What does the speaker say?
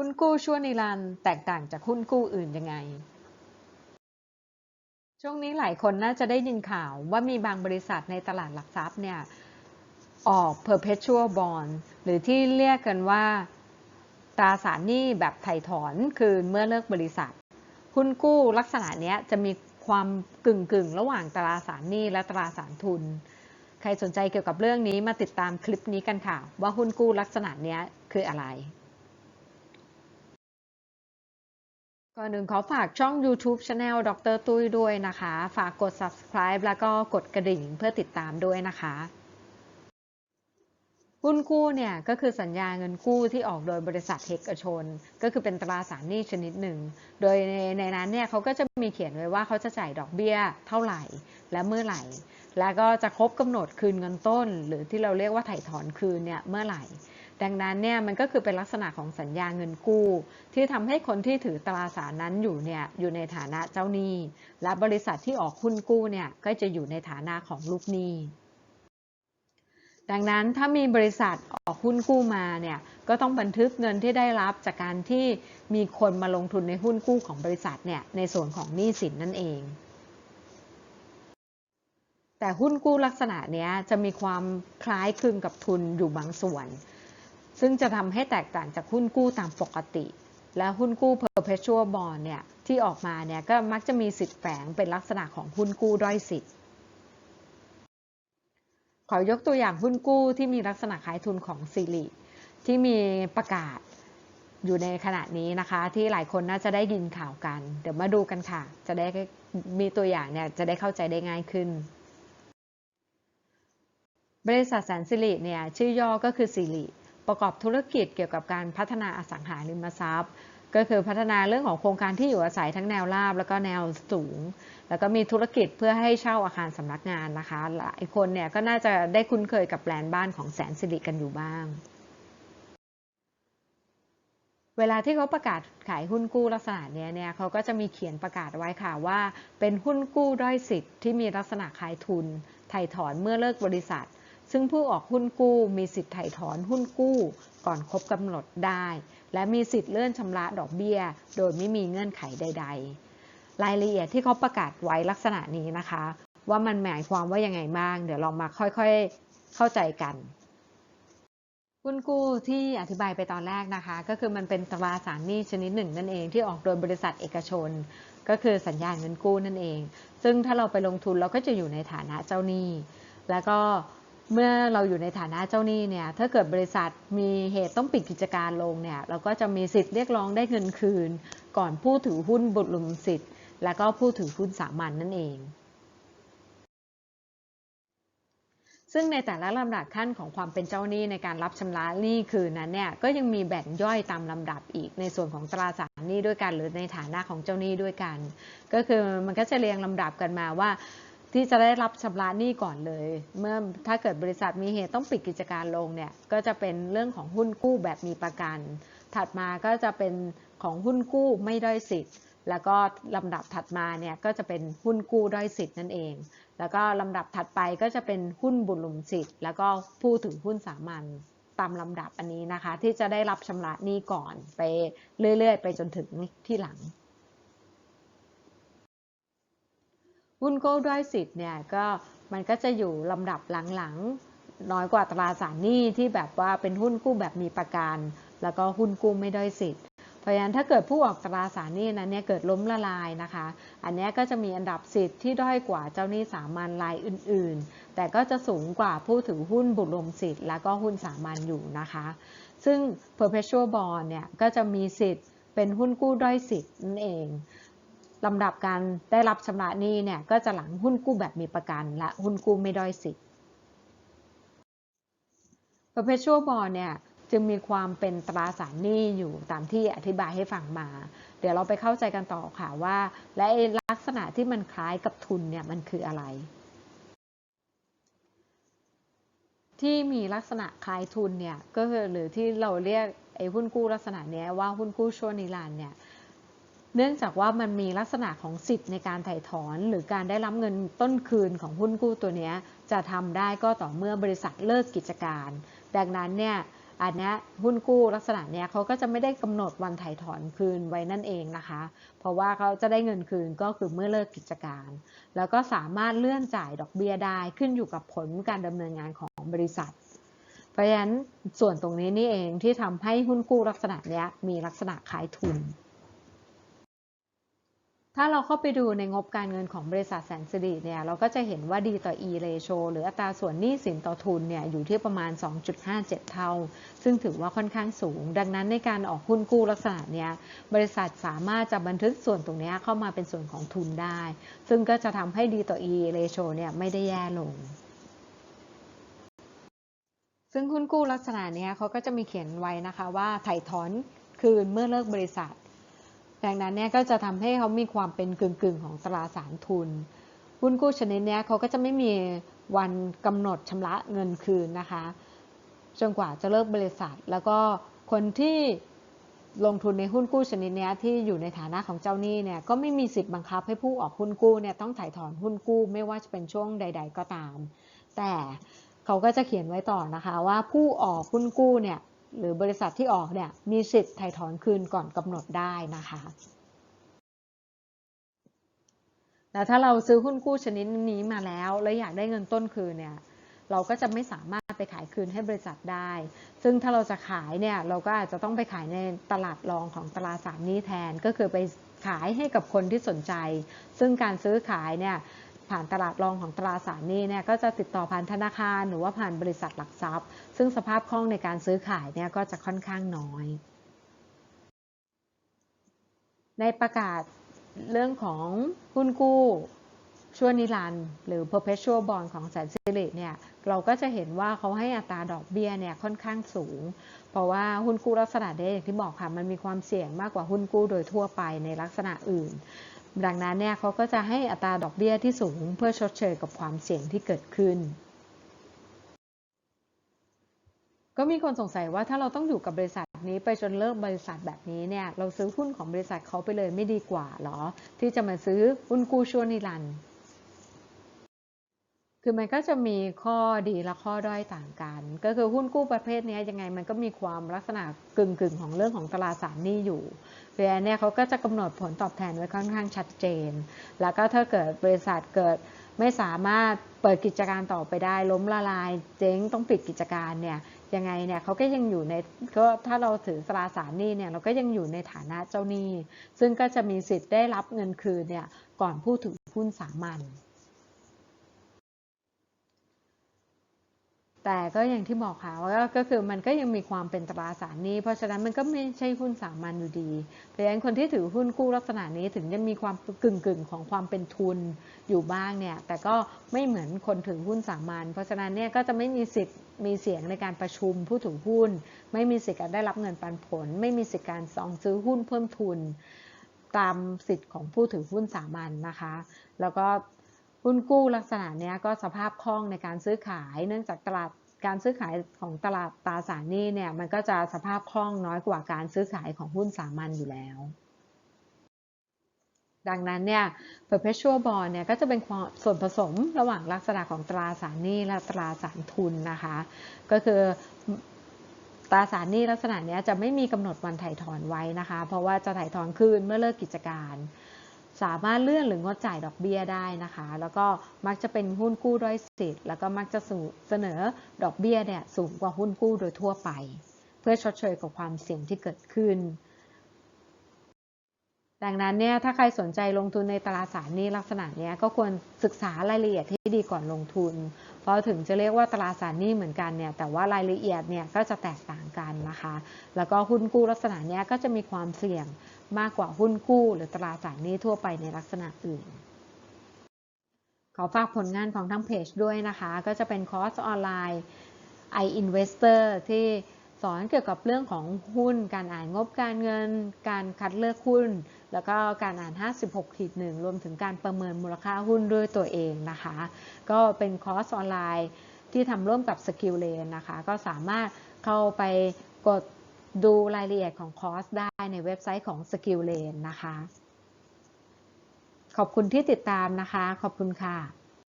หุ้นกู้ชั่วนิรันดร์แตกต่างจากหุ้นกู้อื่นยังไง ช่วงนี้หลายคนน่าจะได้ยินข่าวว่ามีบางบริษัทในตลาดหลักทรัพย์เนี่ยออก perpetual bond หรือที่เรียกกันว่าตราสารหนี้แบบไถ่ถอนคืนเมื่อเลิกบริษัท หุ้นกู้ลักษณะนี้จะมีความกึ่งกึ่งระหว่างตราสารหนี้และตราสารทุน ใครสนใจเกี่ยวกับเรื่องนี้มาติดตามคลิปนี้กันค่ะ ว่าหุ้นกู้ลักษณะนี้คืออะไร ก่อนหนึ่งขอฝากช่อง YouTube Channel ดรตุ้ยด้วยนะคะ ฝากกด subscribe แล้วก็กดกระดิ่งเพื่อติดตามด้วยนะคะหุ้นกู้เนี่ยก็คือสัญญาเงินกู้ที่ออกโดยบริษัทเอกชน ก็คือเป็นตราสารหนี้ชนิดหนึ่ง โดยในในนั้นเนี่ยเขาก็จะมีเขียนไว้ว่าเขาจะจ่ายดอกเบี้ยเท่าไหร่และเมื่อไหร่ แล้วก็จะครบกำหนดคืนเงินต้น หรือที่เราเรียกว่าไถ่ถอนคืนเนี่ยเมื่อไหร่ ดังนั้นเนี่ยมันก็คือเป็นลักษณะของสัญญาเงินกู้ ที่ทำให้คนที่ถือตราสารนั้นอยู่เนี่ยอยู่ในฐานะเจ้าหนี้ และบริษัทที่ออกหุ้นกู้เนี่ยก็จะอยู่ในฐานะของลูกหนี้ดังนั้นถ้ามีบริษัทออกหุ้นกู้มาเนี่ยก็ต้องบันทึกเงินที่ได้รับจากการที่มีคนมาลงทุนในหุ้นกู้ของบริษัทเนี่ยในส่วนของหนี้สินนั่นเอง แต่หุ้นกู้ลักษณะนี้จะมีความคล้ายคลึงกับทุนอยู่บางส่วน ซึ่งจะทำให้แตกต่างจากหุ้นกู้ตามปกติ และหุ้นกู้ perpetual bond เนี่ยที่ออกมาเนี่ยก็มักจะมีสิทธิ์แฝงเป็นลักษณะของหุ้นกู้ด้อยสิทธิ์ ขอยกตัวอย่างหุ้นกู้ที่มีลักษณะคล้ายทุนของซิริที่มีประกาศอยู่ในขณะนี้นะคะ ที่หลายคนน่าจะได้ยินข่าวกัน เดี๋ยวมาดูกันค่ะ จะได้มีตัวอย่างเนี่ยจะได้เข้าใจได้ง่ายขึ้น บริษัทแสนสิริเนี่ยชื่อย่อก็คือสิริ ประกอบธุรกิจเกี่ยวกับการพัฒนาอสังหาริมทรัพย์ ก็คือพัฒนาเรื่องของโครงการที่อยู่อาศัยทั้งแนวราบแล้วก็แนวสูง แล้วก็มีธุรกิจเพื่อให้เช่าอาคารสำนักงานนะคะ หลายคนเนี่ยก็น่าจะได้คุ้นเคยกับแบรนบ้านของแสนสิริกันอยู่บ้างเวลาที่เขาประกาศขายหุ้นกู้ลักษณะนี้เนี่ยเขาก็จะมีเขียนประกาศไว้ค่ะว่า เป็นหุ้นกู้ด้อยสิทธิ์ที่มีลักษณะขายทุน ไถ่ถอนเมื่อเลิกบริษัท ซึ่งผู้ออกหุ้นกู้มีสิทธิ์ไถ่ถอนหุ้นกู้ก่อนครบกำหนดได้ และมีสิทธิ์เลื่อนชำระดอกเบี้ย โดยไม่มีเงื่อนไขใด ๆ รายละเอียดที่เขาประกาศไว้ลักษณะนี้นะคะ ว่ามันหมายความว่ายังไงบ้าง เดี๋ยวลองมาค่อยๆเข้าใจกันหุ้นกู้ที่อธิบายไปตอนแรกนะคะ ก็คือมันเป็นตราสารหนี้ชนิดหนึ่งนั่นเองที่ออกโดยบริษัทเอกชน ก็คือสัญญาเงินกู้นั่นเอง ซึ่งถ้าเราไปลงทุนเราก็จะอยู่ในฐานะเจ้าหนี้ แล้วก็ เมื่อเราอยู่ในฐานะเจ้าหนี้เนี่ยถ้าเกิดบริษัทมีเหตุต้องปิดกิจการลงเนี่ยเราก็จะมีสิทธิ์เรียกร้องได้เงินคืน ก่อนผู้ถือหุ้นบุตรลุมสิทธิ์ แล้วก็ผู้ถือหุ้นสามัญนนั่นเอง ซึ่งในแต่ละลำดับขั้นของความเป็นเจ้าหนี้ในการรับชำระหนี้คืนนั้นเนี่ยก็ยังมีแบ่งย่อยตามลำดับอีกในส่วนของตราสารหนี้ด้วยกัน หรือในฐานะของเจ้าหนี้ด้วยกัน ก็คือมันก็จะเรียงลำดับกันมาว่า ที่จะได้รับชำระหนี้ก่อนเลย เมื่อถ้าเกิดบริษัทมีเหตุต้องปิดกิจการลงเนี่ยก็จะเป็นเรื่องของหุ้นกู้แบบมีประกัน ถัดมาก็จะเป็นของหุ้นกู้ไม่ด้อยสิทธิ์ แล้วก็ลำดับถัดมาเนี่ยก็จะเป็นหุ้นกู้ด้อยสิทธิ์นั่นเอง แล้วก็ลำดับถัดไปก็จะเป็นหุ้นบุญลุมสิทธิ์ แล้วก็ผู้ถือหุ้นสามัญตามลำดับอันนี้นะคะ ที่จะได้รับชำระหนี้ก่อนไปเรื่อย ๆ ไปจนถึงที่หลัง หุ้นกู้ด้อยสิทธิ์เนี่ยก็มันก็จะอยู่ลำดับหลังๆ น้อยกว่าตราสารหนี้ที่แบบว่าเป็นหุ้นกู้แบบมีประกัน แล้วก็หุ้นกู้ไม่ด้อยสิทธิ์เพราะฉะนั้นถ้าเกิดผู้ออกตราสารหนี้นั้นเนี่ยเกิดล้มละลายนะคะ อันนี้ก็จะมีอันดับสิทธิ์ที่ด้อยกว่าเจ้าหนี้สามัญรายอื่น ๆ แต่ก็จะสูงกว่าผู้ถือหุ้นบุตรรวมสิทธิ์แล้วก็หุ้นสามัญอยู่นะคะ ซึ่ง perpetual bond เนี่ยก็จะมีสิทธิ์เป็นหุ้นกู้ด้อยสิทธิ์นั่นเอง ลำดับการได้รับชำระหนี้เนี่ยก็จะหลังหุ้นกู้แบบมีประกัน และหุ้นกู้ไม่ด้อยสิทธิ์ perpetual bond เนี่ยจึงมีความเป็นตราสารหนี้อยู่ตามที่อธิบายให้ฟังมา เดี๋ยวเราไปเข้าใจกันต่อค่ะว่า และลักษณะที่มันคล้ายกับทุนเนี่ยมันคืออะไร ที่มีลักษณะคล้ายทุนเนี่ยก็คือหรือที่เราเรียกไอ้หุ้นกู้ลักษณะนี้ว่าหุ้นกู้ชั่วนิรันดร์เนี่ย เนื่องจากว่ามันมีลักษณะของสิทธิ์ในการถ่ายถอน หรือการได้รับเงินต้นคืนของหุ้นกู้ตัวนี้จะทำได้ก็ต่อเมื่อบริษัทเลิกกิจการ ดังนั้นเนี่ยอันนี้หุ้นกู้ลักษณะเนี้ยเขาก็จะไม่ได้กำหนดวันถ่ายถอนคืนไว้นั่นเองนะคะ เพราะว่าเขาจะได้เงินคืนก็คือเมื่อเลิกกิจการ แล้วก็สามารถเลื่อนจ่ายดอกเบี้ยได้ขึ้นอยู่กับผลการดำเนินงานของบริษัท เพราะฉะนั้นส่วนตรงนี้นี่เองที่ทำให้หุ้นกู้ลักษณะเนี้ยมีลักษณะขายทุน ถ้าเราเข้าไปดูในงบการเงินของบริษัทแสนสิริเนี่ยเราก็จะเห็นว่าดีต่อ E ratio หรืออัตราส่วนหนี้สินต่อทุนเนี่ยอยู่ที่ประมาณ 2.57 เท่า ซึ่งถือว่าค่อนข้างสูง ดังนั้นในการออกหุ้นกู้ลักษณะเนี้ยบริษัทสามารถจะบันทึกส่วนตรงนี้เข้ามาเป็นส่วนของทุนได้ ซึ่งก็จะทำให้ดีต่อ E ratio เนี่ยไม่ได้แย่ลงซึ่งหุ้นกู้ลักษณะเนี้ยเขาก็จะมีเขียนไว้นะคะว่าถ่ายถอนคืนเมื่อเลิกบริษัท ดังนั้นเนี่ยก็จะทำให้เขามีความเป็นกึ่งๆ ของตราสารทุน หุ้นกู้ชนิดเนี้ยเขาก็จะไม่มีวันกำหนดชำระเงินคืนนะคะ จนกว่าจะเลิกบริษัท แล้วก็คนที่ลงทุนในหุ้นกู้ชนิดเนี้ยที่อยู่ในฐานะของเจ้าหนี้เนี่ยก็ไม่มีสิทธิ์บังคับให้ผู้ออกหุ้นกู้เนี่ยต้องถ่ายถอนหุ้นกู้ไม่ว่าจะเป็นช่วงใด ๆ ก็ตาม แต่เขาก็จะเขียนไว้ต่อนะคะว่าผู้ออกหุ้นกู้เนี่ย หรือบริษัทที่ออกเนี่ยมีสิทธิ์ถ่ายถอนคืนก่อนกำหนดได้นะคะแต่ถ้าเราซื้อหุ้นกู้ชนิดนี้มาแล้ว แล้วอยากได้เงินต้นคืนเนี่ยเราก็จะไม่สามารถไปขายคืนให้บริษัทได้ ซึ่งถ้าเราจะขายเนี่ยเราก็อาจจะต้องไปขายในตลาดรองของตลาดสารนี้แทน ก็คือไปขายให้กับคนที่สนใจ ซึ่งการซื้อขายเนี่ย ผ่านตลาดรองของตราสารหนี้เนี่ยก็จะติดต่อผ่านธนาคารหรือว่าผ่านบริษัทหลักทรัพย์ ซึ่งสภาพคล่องในการซื้อขายเนี่ยก็จะค่อนข้างน้อย ในประกาศเรื่องของหุ้นกู้ชั่วนิรันด์หรือ perpetual bond ของแสนสิริเนี่ยเราก็จะเห็นว่าเขาให้อัตราดอกเบี้ยเนี่ยค่อนข้างสูง เพราะว่าหุ้นกู้ลักษณะนี้อย่างที่บอกค่ะ มันมีความเสี่ยงมากกว่าหุ้นกู้โดยทั่วไปในลักษณะอื่น ดังนั้นเนี่ยเขาก็จะให้อัตราดอกเบี้ยที่สูงเพื่อชดเชยกับความเสี่ยงที่เกิดขึ้น ก็มีคนสงสัยว่าถ้าเราต้องอยู่กับบริษัทนี้ไปจนเลิกบริษัทแบบนี้เนี่ยเราซื้อหุ้นของบริษัทเขาไปเลยไม่ดีกว่าหรอ ที่จะมาซื้อหุ้นกู้ชั่วนิรันด์คือมันก็จะมีข้อดีและข้อด้อยต่างกัน ก็คือหุ้นกู้ประเภทนี้ยังไงมันก็มีความลักษณะกึ่งๆ ของเรื่องของตลาดสารหนี้อยู่ เพราะฉะนั้นเนี่ยเขาก็จะกำหนดผลตอบแทนไว้ค่อนข้างชัดเจน แล้วก็ถ้าเกิดบริษัทเกิดไม่สามารถเปิดกิจการต่อไปได้ ล้มละลาย เจ๊งต้องปิดกิจการเนี่ยยังไงเนี่ยเขาก็ยังอยู่ในก็ถ้าเราถือตราสารหนี้เนี่ยเราก็ยังอยู่ในฐานะเจ้าหนี้ ซึ่งก็จะมีสิทธิ์ได้รับเงินคืนเนี่ยก่อนผู้ถือหุ้นสามัญ แต่ก็อย่างที่บอกค่ะว่าก็คือมันก็ยังมีความเป็นตราสารนี้ เพราะฉะนั้นมันก็ไม่ใช่หุ้นสามัญอยู่ดี เพราะฉะนั้นคนที่ถือหุ้นกู้ลักษณะนี้ถึงจะมีความกึ่งกึ่งของความเป็นทุนอยู่บ้างเนี่ย แต่ก็ไม่เหมือนคนถือหุ้นสามัญ เพราะฉะนั้นเนี่ยก็จะไม่มีสิทธิ์มีเสียงในการประชุมผู้ถือหุ้น ไม่มีสิทธิ์การได้รับเงินปันผล ไม่มีสิทธิ์การซองซื้อหุ้นเพิ่มทุน ตามสิทธิ์ของผู้ถือหุ้นสามัญนนะคะ แล้วก็ หุ้นกู้ลักษณะนี้ก็สภาพคล่องในการซื้อขาย เนื่องจากตลาดการซื้อขายของตลาดตราสารหนี้เนี่ยมันก็จะสภาพคล่องน้อยกว่าการซื้อขายของหุ้นสามัญอยู่แล้ว ดังนั้นเนี่ย perpetual bond เนี่ยก็จะเป็นส่วนผสมระหว่างลักษณะของตราสารหนี้และตราสารทุนนะคะ ก็คือตราสารหนี้ลักษณะนี้จะไม่มีกำหนดวันถ่ายถอนไว้นะคะ เพราะว่าจะถ่ายถอนคืนเมื่อเลิกกิจการ สามารถเลื่อนหรืองดจ่ายดอกเบี้ยได้นะคะ แล้วก็มักจะเป็นหุ้นกู้ด้อยสิทธิ์ แล้วก็มักจะเสนอดอกเบี้ยเนี่ยสูงกว่าหุ้นกู้โดยทั่วไป เพื่อชดเชยกับความเสี่ยงที่เกิดขึ้น ดังนั้นเนี่ยถ้าใครสนใจลงทุนในตราสารนี้ลักษณะนี้ก็ควรศึกษารายละเอียดที่ดีก่อนลงทุน เพราถึงจะเรียกว่าตราสารนี้เหมือนกันเนี่ยแต่ว่ารายละเอียดเนี่ยก็จะแตกต่างกันนะคะ แล้วก็หุ้นกู้ลักษณะนี้ก็จะมีความเสี่ยงมากกว่าหุ้นกู้ หรือตราสารหนี้ทั่วไปในลักษณะอื่นขอฝากผลงานของทั้งเพจด้วยนะคะ ก็จะเป็นคอร์สออนไลน์ iInvestor ที่สอนเกี่ยวกับเรื่องของหุ้น การอ่านงบการเงิน การคัดเลือกหุ้น แล้วก็การอ่าน 56ขีดหนึ่งรวมถึงการประเมินมูลค่าหุ้นด้วยตัวเองนะคะ ก็เป็นคอร์สออนไลน์ที่ทำร่วมกับ Skill Lane นะคะ ก็สามารถเข้าไปกดดูรายละเอียดของคอร์สได้ในเว็บไซต์ของ Skill Lane นะคะ ขอบคุณที่ติดตามนะคะ ขอบคุณค่ะ